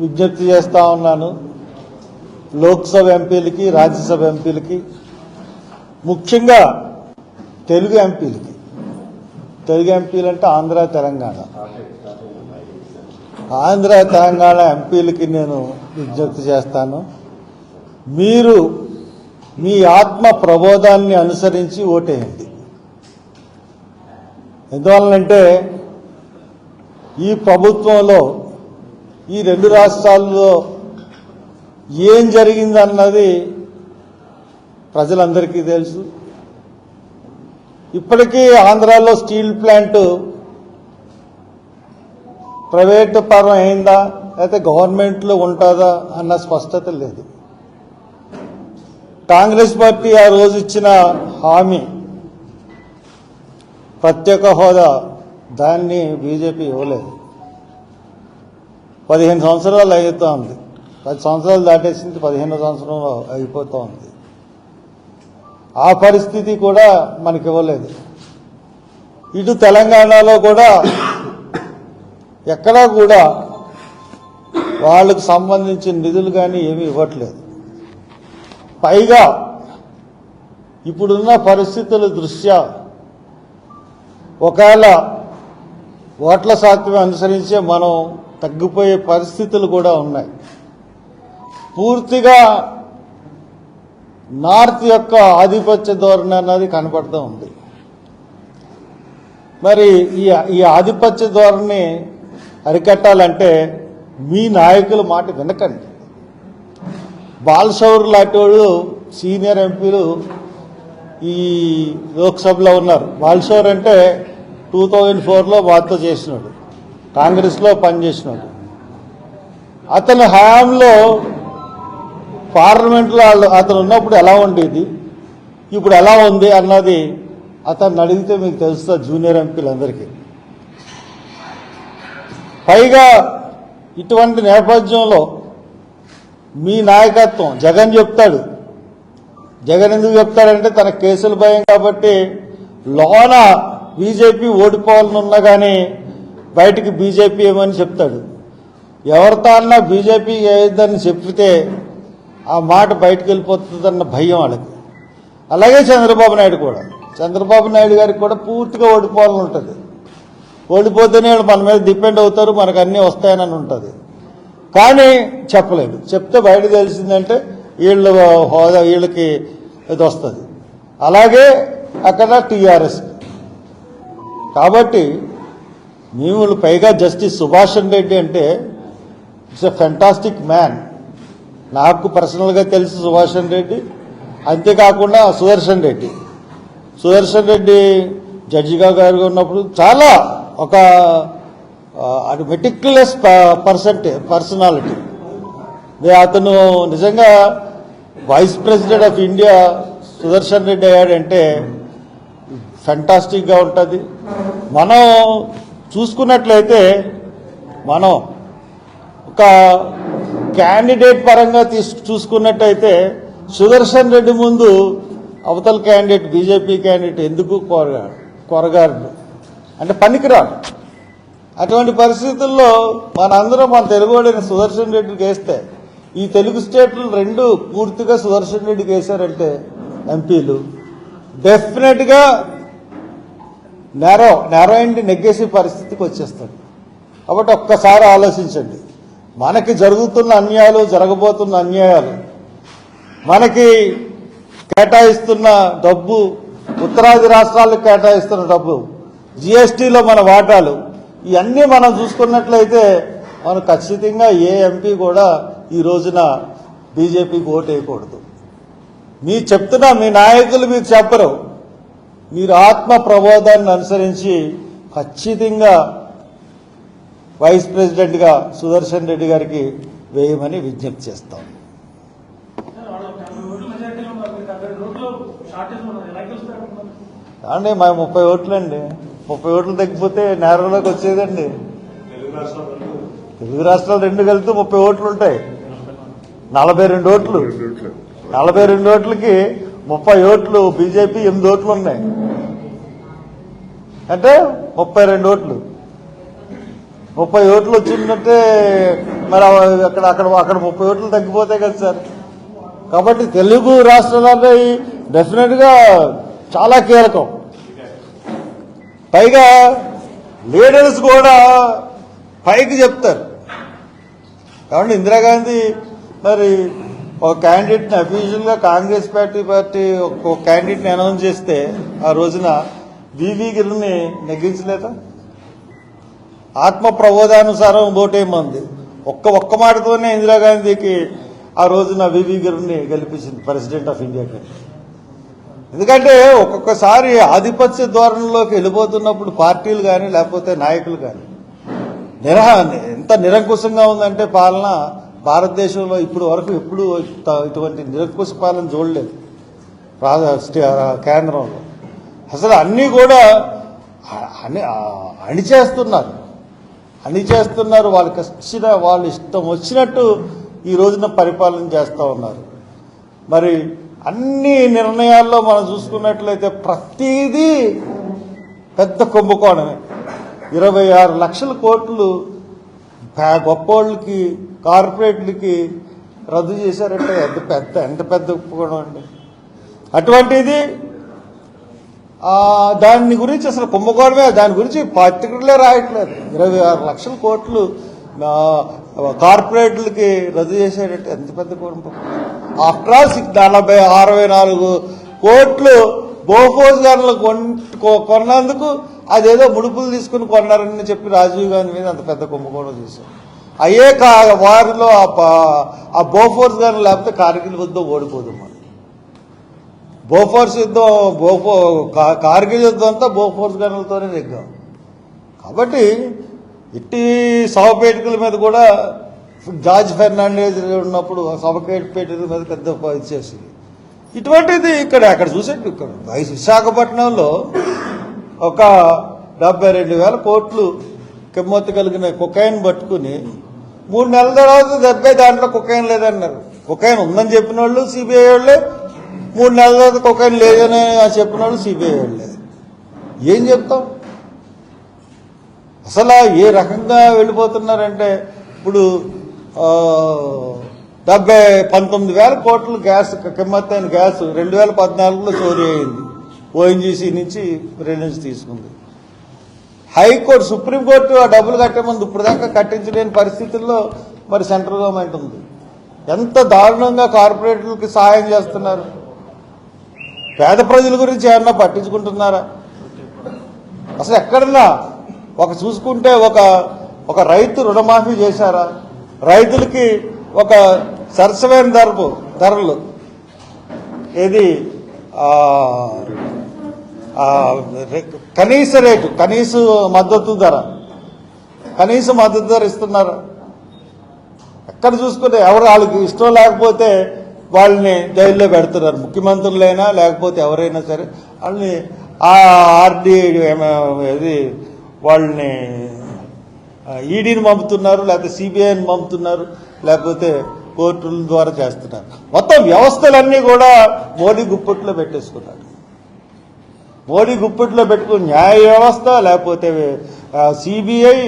విజ్ఞప్తి చేస్తా ఉన్నాను. లోక్సభ ఎంపీలకి రాజ్యసభ ఎంపీలకి ముఖ్యంగా తెలుగు ఎంపీలకి. తెలుగు ఎంపీలు అంటే ఆంధ్ర తెలంగాణ. ఆంధ్ర తెలంగాణ ఎంపీలకి నేను విజ్ఞప్తి చేస్తాను. మీరు మీ ఆత్మ ప్రబోధాన్ని అనుసరించి ఓటేయండి. ఎందువలనంటే ఈ ప్రభుత్వంలో ఈ రెండు రాష్ట్రాల్లో ఏం జరిగిందన్నది ప్రజలందరికీ తెలుసు. ఇప్పటికీ ఆంధ్రాలో స్టీల్ ప్లాంట్ ప్రైవేట్ పరం అయిందా? లేకపోతే గవర్నమెంట్లో ఉంటుందా అన్న స్పష్టత లేదు. కాంగ్రెస్ పార్టీ ఆ రోజు ఇచ్చిన హామీ ప్రత్యేక హోదా దాన్ని బీజేపీ ఇవ్వలేదు. పదిహేను సంవత్సరాలు అవుతా ఉంది. పది సంవత్సరాలు దాటేసింది పదిహేను సంవత్సరం అయిపోతూ ఉంది. ఆ పరిస్థితి కూడా మనకి ఇవ్వలేదు. ఇటు తెలంగాణలో కూడా ఎక్కడా కూడా వాళ్ళకు సంబంధించిన నిధులు కానీ ఏమీ ఇవ్వట్లేదు. పైగా ఇప్పుడున్న పరిస్థితుల దృష్ట్యా ఒకవేళ ఓట్ల శాతం అనుసరించే మనం తగ్గిపోయే పరిస్థితులు కూడా ఉన్నాయి. పూర్తిగా నార్త్ యొక్క ఆధిపత్య ధోరణి అన్నది కనపడుతూ ఉంది. మరి ఈ ఈ ఆధిపత్య ధోరణి అరికట్టాలంటే మీ నాయకుల మాట వినకండి. బాలశౌర్ లాంటి వాళ్ళు సీనియర్ ఎంపీలు ఈ లోక్సభలో ఉన్నారు. బాలశౌర్ అంటే టూ థౌజండ్ ఫోర్లో మాతో చేసినాడు. కాంగ్రెస్లో పనిచేసినాడు. అతని హయాంలో పార్లమెంట్లో వాళ్ళు- అతను ఉన్నప్పుడు ఎలా ఉండేది ఇప్పుడు ఎలా ఉంది అన్నది అతన్ని అడిగితే మీకు తెలుస్తుంది జూనియర్ ఎంపీలందరికీ. పైగా ఇటువంటి నేపథ్యంలో మీ నాయకత్వం జగన్ చెప్తాడు. జగన్ ఎందుకు చెప్తాడంటే తన కేసులు భయం కాబట్టి లోన బీజేపీ ఓడిపోవాలని ఉన్నా కానీ బయటికి బీజేపీ ఏమని చెప్తాడు? ఎవరితో అన్నా బీజేపీ ఏదని చెప్తే ఆ మాట బయటకు వెళ్ళిపోతుందన్న భయం వాళ్ళకి. అలాగే చంద్రబాబు నాయుడు కూడా. చంద్రబాబు నాయుడు గారికి కూడా పూర్తిగా ఓడిపోవాలని ఉంటుంది. ఓడిపోతేనే వాళ్ళు మన మీద డిపెండ్ అవుతారు మనకు అన్నీ వస్తాయని ఉంటుంది. కానీ చెప్పలేదు. చెప్తే బయట తెలిసిందంటే వీళ్ళు హోదా వీళ్ళకి ఇది వస్తుంది. అలాగే అక్కడ టీఆర్ఎస్. కాబట్టి మేము పైగా జస్టిస్ సుభాషణ్ రెడ్డి అంటే ఇట్స్ ఎ ఫెంటాస్టిక్ మ్యాన్ నాకు పర్సనల్గా తెలుసు చంద్ర రెడ్డి. అంతేకాకుండా సుదర్శన్ రెడ్డి. సుదర్శన్ రెడ్డి జడ్జిగా గారు ఉన్నప్పుడు చాలా ఒక అది మెటిక్యులస్ పర్సంటే పర్సనాలిటీ అతను నిజంగా vice president of India Sudarshan Reddy అయ్యాడంటే ఫెంటాస్టిక్గా ఉంటుంది. మనం చూసుకున్నట్లయితే మనం ఒక క్యాండిడేట్ పరంగా తీసు చూసుకున్నట్టయితే సుదర్శన్ రెడ్డి ముందు అవతల క్యాండిడేట్ బీజేపీ క్యాండిడేట్ ఎందుకు కొరగాడు కొరగాడు అంటే పనికిరాడు అటువంటి పరిస్థితుల్లో మనందరం మన తెలుగువాడిని సుదర్శన్ రెడ్డికి వేస్తే ఈ తెలుగు స్టేట్లు రెండు పూర్తిగా సుదర్శన్ రెడ్డికి వేశారంటే ఎంపీలు. డెఫినెట్గా నేరో నేరో ఇంటి నెగ్గేసే పరిస్థితికి వచ్చేస్తాడు. కాబట్టి ఒక్కసారి ఆలోచించండి. మనకి జరుగుతున్న అన్యాయాలు జరగబోతున్న అన్యాయాలు మనకి కేటాయిస్తున్న డబ్బు ఉత్తరాది రాష్ట్రాలకు కేటాయిస్తున్న డబ్బు జిఎస్టీలో మన వాటాలు ఇవన్నీ మనం చూసుకున్నట్లయితే మనం ఖచ్చితంగా ఏ ఎంపీ కూడా ఈ రోజున బీజేపీకి ఓటు వేయకూడదు. మీ చెప్తున్నా మీ నాయకులు మీకు చెప్పరు. మీరు ఆత్మ ప్రబోధాన్ని అనుసరించి ఖచ్చితంగా వైస్ ప్రెసిడెంట్గా సుదర్శన్ రెడ్డి గారికి వేయమని విజ్ఞప్తి చేస్తాం. అండి మా ముప్పై ఓట్లు అండి ముప్పై ఓట్లు తగ్గిపోతే నేరంలోకి వచ్చేదండి. తెలుగు రాష్ట్రాలు రెండు కలిపితే ముప్పై ఓట్లు ఉంటాయి. నలభై రెండు ఓట్లు. నలభై రెండు ఓట్లకి ముప్పై ఓట్లు బీజేపీ ఎనిమిది ఓట్లు ఉన్నాయి. అంటే ముప్పై రెండు ఓట్లు. ముప్పై ఓట్లు వచ్చిందంటే మరి అక్కడ అక్కడ అక్కడ ముప్పై ఓట్లు తగ్గిపోతాయి కదా సార్. కాబట్టి తెలుగు రాష్ట్రాలు డెఫినెట్గా చాలా కీలకం. పైగా లీడర్స్ కూడా పైకి చెప్తారు. కాబట్టి ఇందిరాగాంధీ మరి ఒక క్యాండిడేట్ని అఫీషియల్గా కాంగ్రెస్ పార్టీ పార్టీ ఒక క్యాండిడేట్ని అనౌన్స్ చేస్తే ఆ రోజున వివి గిరిని నెగ్గించలేదా? ఆత్మ ప్రబోధానుసారం ఓటేమంది. ఒక్క ఒక్క మాటతోనే ఇందిరాగాంధీకి ఆ రోజున వివి గిరిని గెలిపించింది ప్రెసిడెంట్ ఆఫ్ ఇండియాకి ఎందుకంటే ఒక్కొక్కసారి ఆధిపత్య ధోరణిలోకి వెళ్ళిపోతున్నప్పుడు పార్టీలు కానీ లేకపోతే నాయకులు కానీ నిరహ ఎంత నిరంకుశంగా ఉందంటే పాలన భారతదేశంలో ఇప్పుడు వరకు ఎప్పుడు ఇటువంటి నిరంకుశ పాలన చూడలేదు. రా- కేంద్రంలో. అసలు అన్నీ కూడా అణి అని అణిచేస్తున్నారు. అణిచేస్తున్నారు వాళ్ళకి వచ్చిన వాళ్ళు ఇష్టం వచ్చినట్టు ఈ రోజున పరిపాలన చేస్తూ ఉన్నారు. మరి అన్ని నిర్ణయాల్లో మనం చూసుకున్నట్లయితే ప్రతిదీ పెద్ద కుంభకోణమే. ఇరవై ఆరు లక్షల కోట్లు గొప్పోళ్ళకి కార్పొరేట్లకి రద్దు చేశారంటే ఎంత పెద్ద ఎంత పెద్ద ఒప్పుకోవడం అండి? అటువంటిది దాని గురించి అసలు కుంభకోణమే దాని గురించి పత్రికలే రాయట్లేదు. ఇరవై ఆరు లక్షల కోట్లు కార్పొరేట్లకి రద్దు చేసేటట్టు ఎంత పెద్ద కుటుంబం ఆఫ్టర్ ఆల్ సిక్స్ నలభై అరవై నాలుగు కోట్లు బోఫోస్ గన్లు కొన్నందుకు అదేదో ముడుపులు తీసుకుని కొన్నారని చెప్పి రాజీవ్ గాంధీ మీద అంత పెద్ద కుంభకోణం చేశారు అయ్యే కా వారిలో ఆ ఆ బోఫోర్స్ గన్లు లేకపోతే కార్గిల్ యుద్ధం ఓడిపోదు మనం బోఫోర్స్ యుద్ధం బోఫో కార్గిల్ యుద్ధం అంతా బోఫోర్స్ గన్లతోనే నెగ్గాం కాబట్టి ఇట్టి శవపేటికల మీద కూడా జార్జ్ ఫెర్నాండేజ్ ఉన్నప్పుడు శవపేటికల మీద పెద్ద ఇది చేసింది. ఇటువంటిది ఇక్కడ అక్కడ చూసేట్టు ఇక్కడ. విశాఖపట్నంలో ఒక డెబ్బై రెండు వేల కోట్లు కిమ్మత్తు కలిగిన కుకైన్ పట్టుకుని మూడు నెలల తర్వాత డెబ్బై దాంట్లో కుకైన్ లేదన్నారు. కుకైన్ ఉందని చెప్పిన వాళ్ళు సిబిఐ వాళ్ళే. మూడు నెలల తర్వాత కుకైన్ లేదని చెప్పిన వాళ్ళు సిబిఐ వాళ్ళే. ఏం చెప్తాం? అసలు ఏ రకంగా వెళ్ళిపోతున్నారంటే ఇప్పుడు డెబ్బై పంతొమ్మిది వేల కోట్ల గ్యాస్ కిమ్మత్తైన గ్యాస్ రెండు వేల పద్నాలుగులో చోరీ అయింది. ఓఎన్జీసీ నుంచి రిలయన్స్ తీసుకుంది. హైకోర్టు సుప్రీంకోర్టు ఆ డబ్బులు కట్టే ముందు ఇప్పుడు దాకా కట్టించలేని పరిస్థితుల్లో మరి సెంట్రల్ గవర్నమెంట్ ఉంది. ఎంత దారుణంగా కార్పొరేటర్లకి సహాయం చేస్తున్నారు. పేద ప్రజల గురించి ఏమన్నా పట్టించుకుంటున్నారా? అసలు ఎక్కడన్నా ఒక చూసుకుంటే ఒక ఒక రైతు రుణమాఫీ చేశారా? రైతులకి ఒక సరసమైన ధరపు ధరలు. ఏది? కనీస రేటు కనీస మద్దతు ధర. కనీస మద్దతు ధర ఇస్తున్నారు. ఎక్కడ చూసుకుంటే ఎవరు వాళ్ళకి ఇష్టం లేకపోతే వాళ్ళని జైల్లో పెడుతున్నారు. ముఖ్యమంత్రులైనా లేకపోతే ఎవరైనా సరే వాళ్ళని ఆ ఆర్డీ ఇది వాళ్ళని ఈడీని పంపుతున్నారు లేకపోతే సిబిఐని పంపుతున్నారు లేకపోతే కోర్టుల ద్వారా చేస్తున్నారు. మొత్తం వ్యవస్థలన్నీ కూడా మోడీ గుప్పట్లో పెట్టేసుకున్నాడు మోడీ గుప్పట్లో పెట్టుకుని న్యాయ వ్యవస్థ లేకపోతే సిబిఐ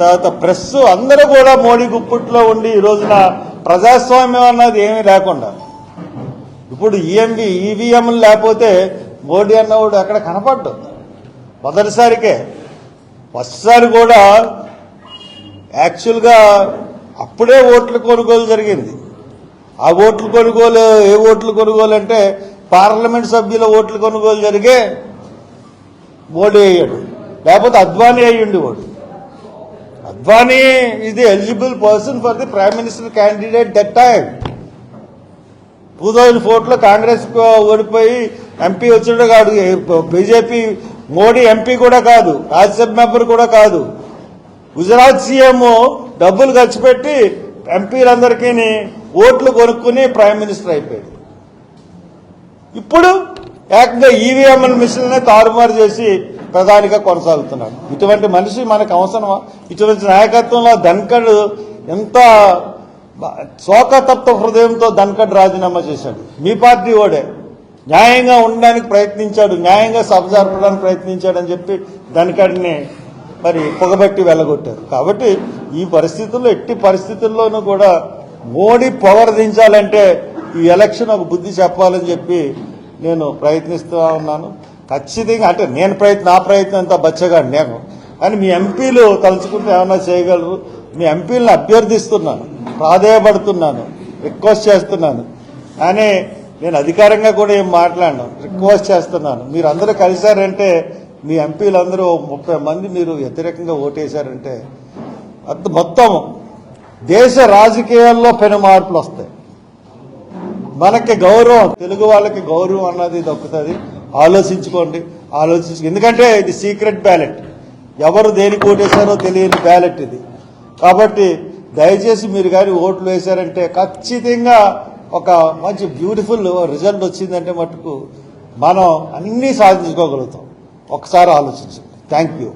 తర్వాత ప్రెస్ అందరూ కూడా మోడీ గుప్పట్లో ఉండి ఈ రోజున ప్రజాస్వామ్యం అన్నది ఏమీ లేకుండా. ఇప్పుడు ఈఎంవి ఈవీఎం లేకపోతే మోడీ అన్నవాడు అక్కడ కనపడ్డు? మొదటిసారికే. ఫస్ట్సారి కూడా యాక్చువల్గా అప్పుడే ఓట్ల కొనుగోలు జరిగింది. ఆ ఓట్ల కొనుగోలు ఏ ఓట్ల కొనుగోలు అంటే పార్లమెంట్ సభ్యుల ఓట్ల కొనుగోలు జరిగే మోడీ అయ్యాడు. లేకపోతే అద్వానీ అయ్యుండి వాడు. Advani is the eligible person for the prime minister candidate that time two thousand ఫోర్లో కాంగ్రెస్ ఓడిపోయి ఎంపీ వచ్చాడు కాదు. బీజేపీ మోడీ ఎంపీ కూడా కాదు. రాజ్యసభ మెంబర్ కూడా కాదు. గుజరాత్ సీఎం డబ్బులు ఖర్చు పెట్టి ఎంపీలందరికీ ఓట్లు కొనుక్కుని ప్రైమ్ మినిస్టర్ అయిపోయింది. ఇప్పుడు ఏకంగా ఈవీఎం మిషన్నే తారుమారు చేసి ప్రధానిగా కొనసాగుతున్నాడు ఇటువంటి మనిషి మనకు అవసరమా? ఇటువంటి నాయకత్వంలో ధన్కడ్ ఎంత శోకతప్త హృదయంతో ధన్కడ్ రాజీనామా చేశాడు. మీ పార్టీ ఓడే. న్యాయంగా ఉండడానికి ప్రయత్నించాడు. న్యాయంగా సభ జరపడానికి ప్రయత్నించాడని చెప్పి ధన్కడ్ని మరి పొగబెట్టి వెళ్ళగొట్టారు. కాబట్టి ఈ పరిస్థితుల్లో ఎట్టి పరిస్థితుల్లోనూ కూడా మోడీ పవర్ దించాలంటే ఈ ఎలక్షన్ ఒక బుద్ధి చెప్పాలని చెప్పి నేను ప్రయత్నిస్తూ ఉన్నాను. ఖచ్చితంగా అంటే నేను ప్రయత్నం నా ప్రయత్నం అంతా బచ్చగా నేను. కానీ మీ ఎంపీలు తలుచుకుంటే ఏమైనా చేయగలరు? మీ ఎంపీలను అభ్యర్థిస్తున్నాను. ప్రాధేయపడుతున్నాను. రిక్వెస్ట్ చేస్తున్నాను. కానీ నేను అధికారంగా కూడా ఏం మాట్లాడను. రిక్వెస్ట్ చేస్తున్నాను. మీరు అందరూ కలిశారంటే మీ ఎంపీలందరూ ముప్పై మంది మీరు వ్యతిరేకంగా ఓటేశారంటే అంత మొత్తం దేశ రాజకీయాల్లో పెను మార్పులు వస్తాయి. మనకి గౌరవం తెలుగు వాళ్ళకి గౌరవం అన్నది దక్కుతుంది. ఆలోచించుకోండి ఆలోచించు ఎందుకంటే ఇది సీక్రెట్ బ్యాలెట్. ఎవరు దేనికి ఓటేశారో తెలియని బ్యాలెట్ ఇది. కాబట్టి దయచేసి మీరు కానీ ఓట్లు వేశారంటే ఖచ్చితంగా ఒక మంచి బ్యూటిఫుల్ రిజల్ట్ వచ్చిందంటే మటుకు మనం అన్నీ సాధించుకోగలుగుతాం. ఒకసారి ఆలోచించండి. Thank you